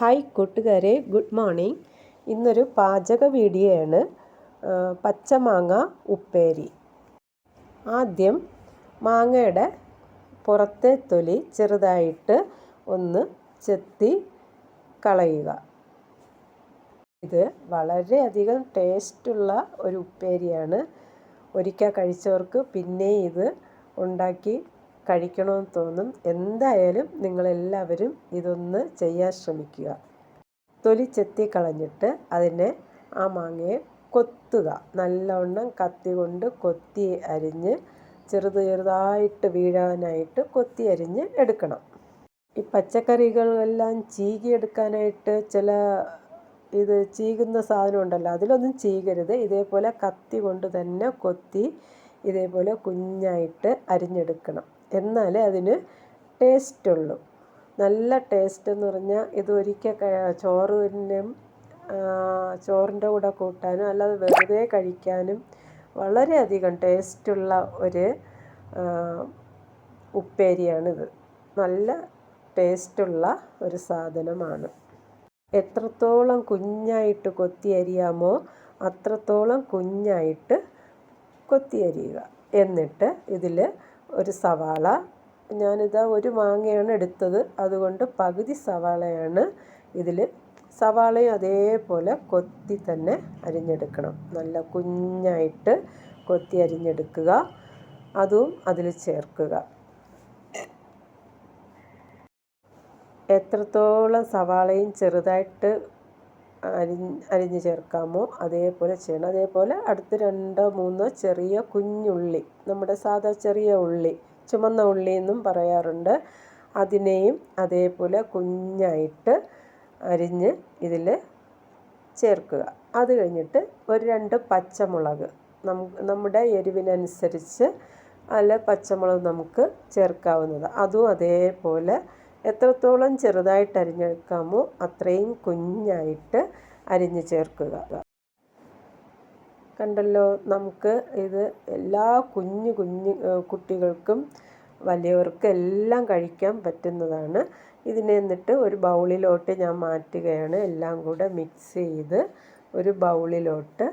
Hi കൂട്ടുകാരെ good morning. ഇന്നൊരു പാചക വീഡിയോയാണ്. പച്ചമാങ്ങ ഉപ്പേരി. ആദ്യം മാങ്ങയുടെ പുറത്തെ തൊലി ചെറുതായിട്ട് ഒന്ന് ചെത്തി കളയുക. ഇത് വളരെയധികം ടേസ്റ്റുള്ള ഒരു ഉപ്പേരിയാണ്. ഒരിക്കൽ കഴിച്ചവർക്ക് പിന്നെ ഇത് ഉണ്ടാക്കി കഴിക്കണമെന്ന് തോന്നും. എന്തായാലും നിങ്ങളെല്ലാവരും ഇതൊന്ന് ചെയ്യാൻ ശ്രമിക്കുക. തൊലി ചെത്തി കളഞ്ഞിട്ട് അതിനെ ആ മാങ്ങയെ കൊത്തുക. നല്ലവണ്ണം കത്തി കൊണ്ട് കൊത്തി അരിഞ്ഞ് ചെറുത് ചെറുതായിട്ട് വീഴാനായിട്ട് കൊത്തി അരിഞ്ഞ് എടുക്കണം. ഈ പച്ചക്കറികളെല്ലാം ചീകിയെടുക്കാനായിട്ട് ചില ഇത് ചീകുന്ന സാധനം ഉണ്ടല്ലോ അതിലൊന്നും ചീകരുത്. ഇതേപോലെ കത്തി കൊണ്ട് തന്നെ കൊത്തി ഇതേപോലെ കുഞ്ഞായിട്ട് അരിഞ്ഞെടുക്കണം. എന്നാലേ അതിന് ടേസ്റ്റുള്ളൂ. നല്ല ടേസ്റ്റ് എന്ന് പറഞ്ഞാൽ ഇത് ഒരിക്കൽ ചോറിനും ചോറിന്റെ കൂടെ കൂട്ടാനും അല്ലാതെ വെറുതെ കഴിക്കാനും വളരെയധികം ടേസ്റ്റുള്ള ഒരു ഉപ്പേരിയാണിത്. നല്ല ടേസ്റ്റുള്ള ഒരു സാധനമാണ്. എത്രത്തോളം കുഞ്ഞായിട്ട് കൊത്തി അരിയാമോ അത്രത്തോളം കുഞ്ഞായിട്ട് കൊത്തി അരിയുക എന്നിട്ട് ഇതിൽ ഒരു സവാള. ഞാനിതാ ഒരു മാങ്ങയാണ് എടുത്തത്. അതുകൊണ്ട് പകുതി സവാളയാണ് ഇതിൽ സവാളയും അതേപോലെ കൊത്തി തന്നെ അരിഞ്ഞെടുക്കണം. നല്ല കുഞ്ഞായിട്ട് കൊത്തി അരിഞ്ഞെടുക്കുക. അതും അതിൽ ചേർക്കുക. എത്രത്തോളം സവാളയും ചെറുതായിട്ട് അരിഞ്ഞ് അരിഞ്ഞ് ചേർക്കാമോ? അതേപോലെ ചെയ്യണം. അതേപോലെ അടുത്ത് രണ്ടോ മൂന്നോ ചെറിയ കുഞ്ഞുള്ളി നമ്മുടെ സാധാ ചെറിയ ഉള്ളി ചുമന്ന ഉള്ളി എന്നും പറയാറുണ്ട്. അതിനെയും അതേപോലെ കുഞ്ഞായിട്ട് അരിഞ്ഞ് ഇതിൽ ചേർക്കുക. അത് കഴിഞ്ഞിട്ട് ഒരു രണ്ട് പച്ചമുളക് നമ്മുടെ എരിവിനനുസരിച്ച് അല്ല പച്ചമുളക് നമുക്ക് ചേർക്കാവുന്നത്. അതും അതേപോലെ എത്രത്തോളം ചെറുതായിട്ട് അരിഞ്ഞെടുക്കാമോ അത്രയും കുഞ്ഞായിട്ട് അരിഞ്ഞു ചേർക്കുക. കണ്ടല്ലോ നമുക്ക് ഇത് എല്ലാ കുഞ്ഞു കുഞ്ഞു കുട്ടികൾക്കും വലിയവർക്കും എല്ലാം കഴിക്കാൻ പറ്റുന്നതാണ്. ഇതിനെ എന്നിട്ട് ഒരു ബൗളിലോട്ട് ഞാൻ മാറ്റുകയാണ്. എല്ലാം കൂടെ മിക്സ് ചെയ്ത് ഒരു ബൗളിലോട്ട്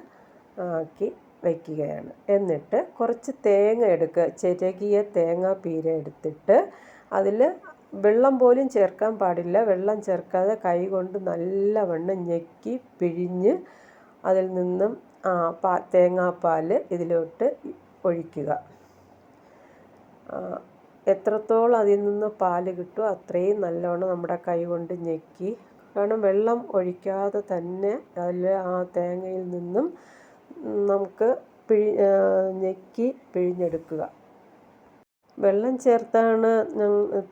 ആക്കി വയ്ക്കുകയാണ് എന്നിട്ട് കുറച്ച് തേങ്ങ എടുക്കുക ചിരകിയ തേങ്ങ പീര എടുത്തിട്ട് അതിൽ വെള്ളം പോലും ചേർക്കാൻ പാടില്ല. വെള്ളം ചേർക്കാതെ കൈ കൊണ്ട് നല്ലവണ്ണം ഞെക്കി പിഴിഞ്ഞ് അതിൽ നിന്നും ആ പാ തേങ്ങാപ്പാൽ ഇതിലോട്ട് ഒഴിക്കുക. എത്രത്തോളം അതിൽ നിന്ന് പാൽ കിട്ടുമോ അത്രയും നല്ലവണ്ണം നമ്മുടെ കൈ കൊണ്ട് ഞെക്കി. കാരണം വെള്ളം ഒഴിക്കാതെ തന്നെ അതിൽ ആ തേങ്ങയിൽ നിന്നും നമുക്ക് പിഴി ഞെക്കി പിഴിഞ്ഞെടുക്കുക. വെള്ളം ചേർത്താണ്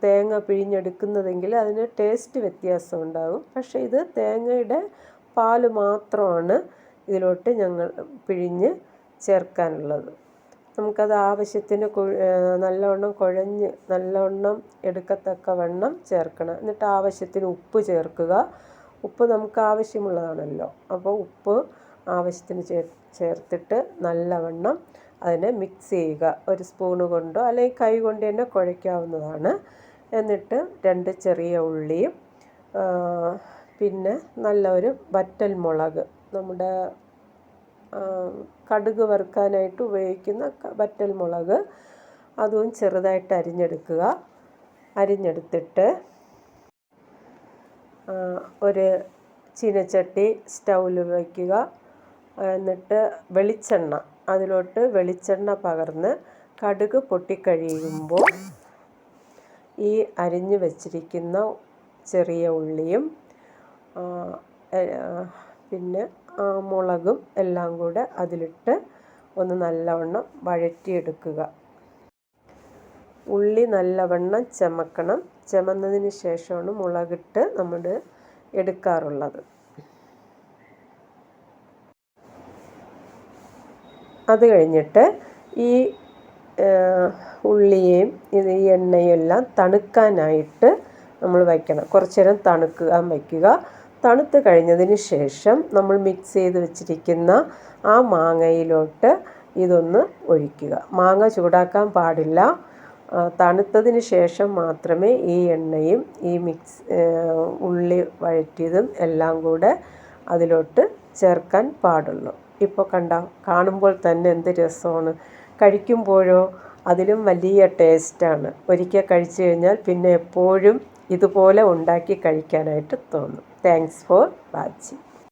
തേങ്ങ പിഴിഞ്ഞെടുക്കുന്നതെങ്കിൽ അതിന് ടേസ്റ്റ് വ്യത്യാസം ഉണ്ടാകും പക്ഷേ ഇത് തേങ്ങയുടെ പാൽ മാത്രമാണ് ഇതിലോട്ട് ഞങ്ങൾ പിഴിഞ്ഞ് ചേർക്കാനുള്ളത്. നമുക്കത് ആവശ്യത്തിന് നല്ലവണ്ണം കുഴഞ്ഞ് നല്ലവണ്ണം എടുക്കത്തക്ക വണ്ണം ചേർക്കണം. എന്നിട്ട് ആവശ്യത്തിന് ഉപ്പ് ചേർക്കുക. ഉപ്പ് നമുക്ക് ആവശ്യമുള്ളതാണല്ലോ. അപ്പോൾ ഉപ്പ് ആവശ്യത്തിന് ചേർത്തിട്ട് നല്ലവണ്ണം അതിനെ മിക്സ് ചെയ്യുക. ഒരു സ്പൂണ് കൊണ്ടോ അല്ലെങ്കിൽ കൈ കൊണ്ട് തന്നെ കുഴയ്ക്കാവുന്നതാണ്. എന്നിട്ട് രണ്ട് ചെറിയ ഉള്ളിയും പിന്നെ നല്ല ഒരു വറ്റൽ മുളക് നമ്മുടെ കടുക് വറുക്കാനായിട്ട് ഉപയോഗിക്കുന്ന വറ്റൽ മുളക് അതും ചെറുതായിട്ട് അരിഞ്ഞെടുക്കുക. അരിഞ്ഞെടുത്തിട്ട് ഒരു ചീനച്ചട്ടി സ്റ്റൗവിൽ വയ്ക്കുക എന്നിട്ട് വെളിച്ചെണ്ണ അതിലോട്ട് വെളിച്ചെണ്ണ പകർന്ന് കടുക് പൊട്ടിക്കഴിയുമ്പോൾ ഈ അരിഞ്ഞു വച്ചിരിക്കുന്ന ചെറിയ ഉള്ളിയും പിന്നെ മുളകും എല്ലാം കൂടെ അതിലിട്ട് ഒന്ന് നല്ലവണ്ണം വഴറ്റിയെടുക്കുക. ഉള്ളി നല്ലവണ്ണം ചമക്കണം. ചമന്നതിന് ശേഷമാണ് മുളകിട്ട് നമ്മൾ എടുക്കാറുള്ളത്. അത് കഴിഞ്ഞിട്ട് ഈ ഉള്ളിയും ഇത് ഈ എണ്ണയെല്ലാം തണുക്കാനായിട്ട് നമ്മൾ വയ്ക്കണം. കുറച്ച് നേരം തണുക്കാൻ വയ്ക്കുക. തണുത്ത് കഴിഞ്ഞതിന് ശേഷം നമ്മൾ മിക്സ് ചെയ്ത് വെച്ചിരിക്കുന്ന ആ മാങ്ങയിലോട്ട് ഇതൊന്ന് ഒഴിക്കുക. മാങ്ങ ചൂടാക്കാൻ പാടില്ല. തണുത്തതിന് ശേഷം മാത്രമേ ഈ എണ്ണയും ഈ മിക്സ് ഉള്ളി വഴറ്റിയതും എല്ലാം കൂടെ അതിലോട്ട് ചേർക്കാൻ പാടുള്ളൂ. ഇപ്പോൾ കണ്ട കാണുമ്പോൾ തന്നെ എന്ത് രസമാണ്. കഴിക്കുമ്പോഴോ അതിലും വലിയ ടേസ്റ്റാണ്. ഒരിക്കൽ കഴിച്ചു കഴിഞ്ഞാൽ പിന്നെ എപ്പോഴും ഇതുപോലെ ഉണ്ടാക്കി കഴിക്കാനായിട്ട് തോന്നും. Thanks for watching